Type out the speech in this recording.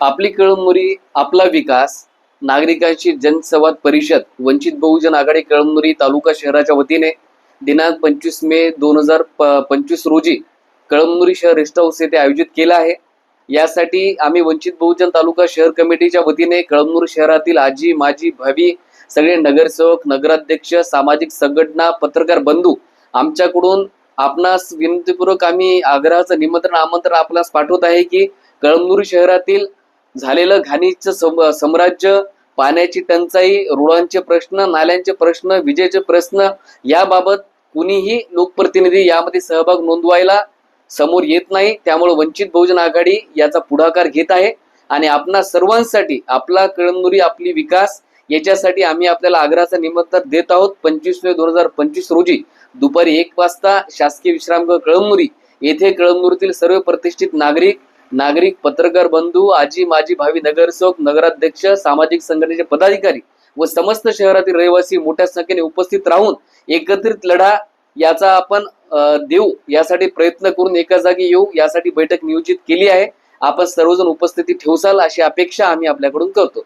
आपली कळमनुरी आपला विकास नागरिकांची जनसंवाद परिषद वंचित बहुजन आघाडी कळमनुरी तालुका शहराच्या वतीने दिनांक पंचवीस मे दोन हजार पंचवीस रोजी कळमनुरी शहर रेस्ट हाऊस येथे आयोजित केला आहे. यासाठी आम्ही वंचित बहुजन तालुका शहर कमिटीच्या वतीने कळमनुरी शहरातील आजी माजी भावी सगळे नगरसेवक नगराध्यक्ष सामाजिक संघटना पत्रकार बंधू आमच्याकडून आपणास विनंतीपूर्वक आम्ही आग्रहाचं निमंत्रण आमंत्रण आपल्यास पाठवत आहे की कळमनुरी शहरातील झालेलं घाणीचं सम- साम्राज्य पाण्याची टंचाई रोडांचे प्रश्न नाल्यांचे प्रश्न विजेचे प्रश्न याबाबत कुणीही लोकप्रतिनिधी यामध्ये सहभाग नोंदवायला समोर येत नाही. त्यामुळे वंचित बहुजन आघाडी याचा पुढाकार घेत आहे. आणि आपणा सर्वांसाठी आपला कळमनुरी आपली विकास याच्यासाठी आम्ही आपल्याला आग्रहाचं निमंत्रण देत आहोत. पंचवीस मे दोन हजार पंचवीस रोजी दुपारी एक वाजता शासकीय विश्रामगृह कळमनुरी येथे कळमनुरीतील सर्व प्रतिष्ठित नागरिक नागरिक पत्रकार बंधू आजी माजी भावी नगरसेवक नगराध्यक्ष सामाजिक संघटनेचे पदाधिकारी व समस्त शहरातील रहिवासी मोठ्या संख्येने उपस्थित राहून एकत्रित लढा याचा आपण देऊ यासाठी प्रयत्न करून एका जागी येऊ यासाठी बैठक नियोजित केली आहे. आपण सर्वजण उपस्थिती ठेवसाल अशी अपेक्षा आम्ही आपल्याकडून करतो.